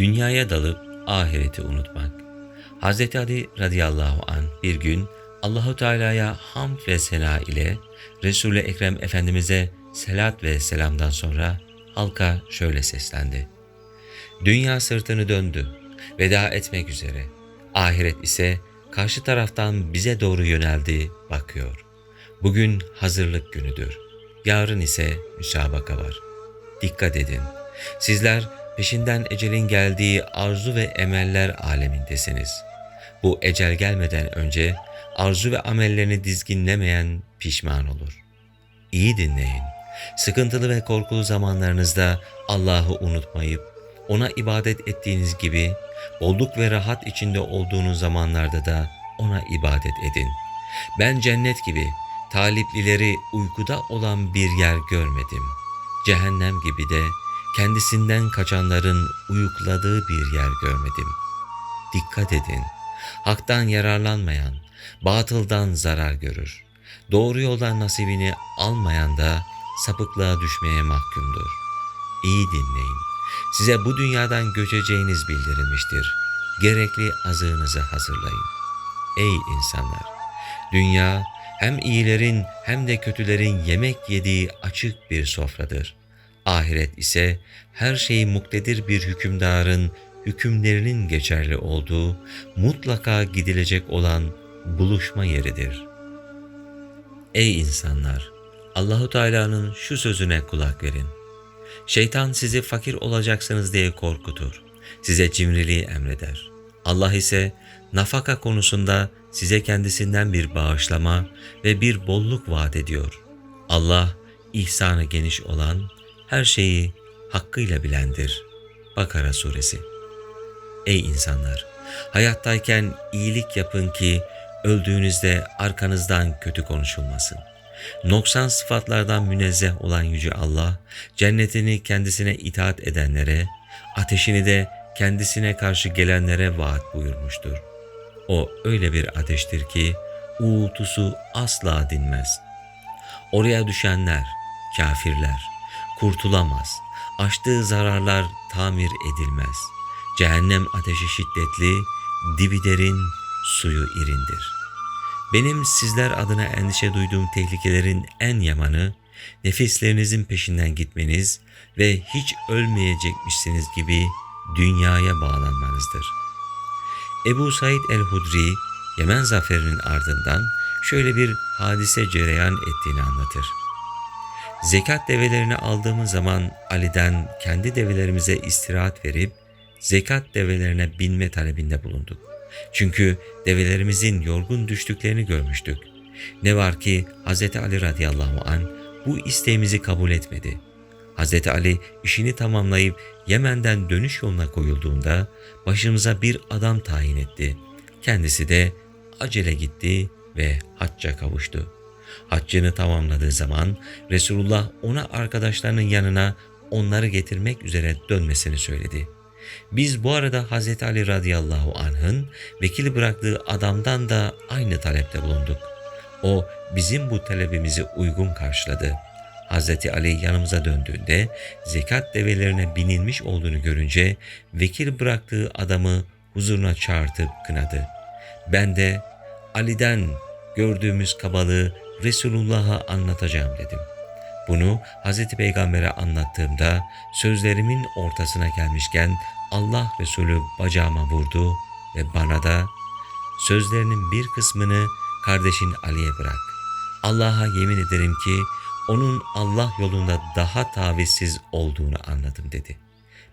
Dünyaya dalıp ahireti unutmak. Hz. Ali radıyallahu an bir gün Allahu Teala'ya hamd ve sena ile Resul-i Ekrem Efendimiz'e selat ve selamdan sonra halka şöyle seslendi. Dünya sırtını döndü, veda etmek üzere. Ahiret ise karşı taraftan bize doğru yöneldi, bakıyor. Bugün hazırlık günüdür. Yarın ise müsabaka var. Dikkat edin. Sizler peşinden ecelin geldiği arzu ve emeller alemindesiniz. Bu ecel gelmeden önce arzu ve amellerini dizginlemeyen pişman olur. İyi dinleyin. Sıkıntılı ve korkulu zamanlarınızda Allah'ı unutmayıp ona ibadet ettiğiniz gibi bolluk ve rahat içinde olduğunuz zamanlarda da ona ibadet edin. Ben cennet gibi taliplileri uykuda olan bir yer görmedim. Cehennem gibi de kendisinden kaçanların uyukladığı bir yer görmedim. Dikkat edin. Haktan yararlanmayan, batıldan zarar görür. Doğru yoldan nasibini almayan da sapıklığa düşmeye mahkumdur. İyi dinleyin. Size bu dünyadan göçeceğiniz bildirilmiştir. Gerekli azığınızı hazırlayın. Ey insanlar! Dünya hem iyilerin hem de kötülerin yemek yediği açık bir sofradır. Ahiret ise her şeyi muktedir bir hükümdarın hükümlerinin geçerli olduğu, mutlaka gidilecek olan buluşma yeridir. Ey insanlar! Allahu Teala'nın şu sözüne kulak verin. Şeytan sizi fakir olacaksınız diye korkutur. Size cimriliği emreder. Allah ise nafaka konusunda size kendisinden bir bağışlama ve bir bolluk vaat ediyor. Allah ihsanı geniş olan, her şeyi hakkıyla bilendir. Bakara Suresi Ey insanlar! Hayattayken iyilik yapın ki öldüğünüzde arkanızdan kötü konuşulmasın. Noksan sıfatlardan münezzeh olan Yüce Allah, cennetini kendisine itaat edenlere, ateşini de kendisine karşı gelenlere vaat buyurmuştur. O öyle bir ateştir ki uğultusu asla dinmez. Oraya düşenler, kafirler, kurtulamaz. Açtığı zararlar tamir edilmez. Cehennem ateşi şiddetli, dibi derin, suyu irindir. Benim sizler adına endişe duyduğum tehlikelerin en yamanı, nefislerinizin peşinden gitmeniz ve hiç ölmeyecekmişsiniz gibi dünyaya bağlanmanızdır. Ebu Said el-Hudri, Yemen zaferinin ardından şöyle bir hadise cereyan ettiğini anlatır. Zekat develerini aldığımız zaman Ali'den kendi develerimize istirahat verip zekat develerine binme talebinde bulunduk. Çünkü develerimizin yorgun düştüklerini görmüştük. Ne var ki Hz. Ali radıyallahu an bu isteğimizi kabul etmedi. Hz. Ali işini tamamlayıp Yemen'den dönüş yoluna koyulduğunda başımıza bir adam tayin etti. Kendisi de acele gitti ve hacca kavuştu. Haccını tamamladığı zaman Resulullah ona arkadaşlarının yanına onları getirmek üzere dönmesini söyledi. Biz bu arada Hz. Ali radıyallahu anh'ın vekil bıraktığı adamdan da aynı talepte bulunduk. O bizim bu talebimizi uygun karşıladı. Hz. Ali yanımıza döndüğünde zekat develerine binilmiş olduğunu görünce vekil bıraktığı adamı huzuruna çağırtıp kınadı. Ben de Ali'den gördüğümüz kabalığı Resulullah'a anlatacağım dedim. Bunu Hz. Peygamber'e anlattığımda sözlerimin ortasına gelmişken Allah Resulü bacağıma vurdu ve bana da sözlerinin bir kısmını kardeşin Ali'ye bırak. Allah'a yemin ederim ki onun Allah yolunda daha tavizsiz olduğunu anladım dedi.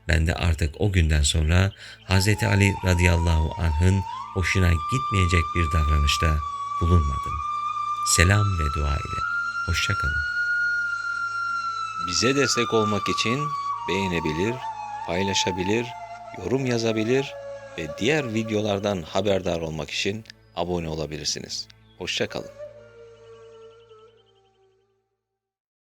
Ben de artık o günden sonra Hz. Ali radıyallahu anh'ın hoşuna gitmeyecek bir davranışta bulunmadım. Selam ve dua ile. Hoşçakalın. Bize destek olmak için beğenebilir, paylaşabilir, yorum yazabilir ve diğer videolardan haberdar olmak için abone olabilirsiniz. Hoşçakalın.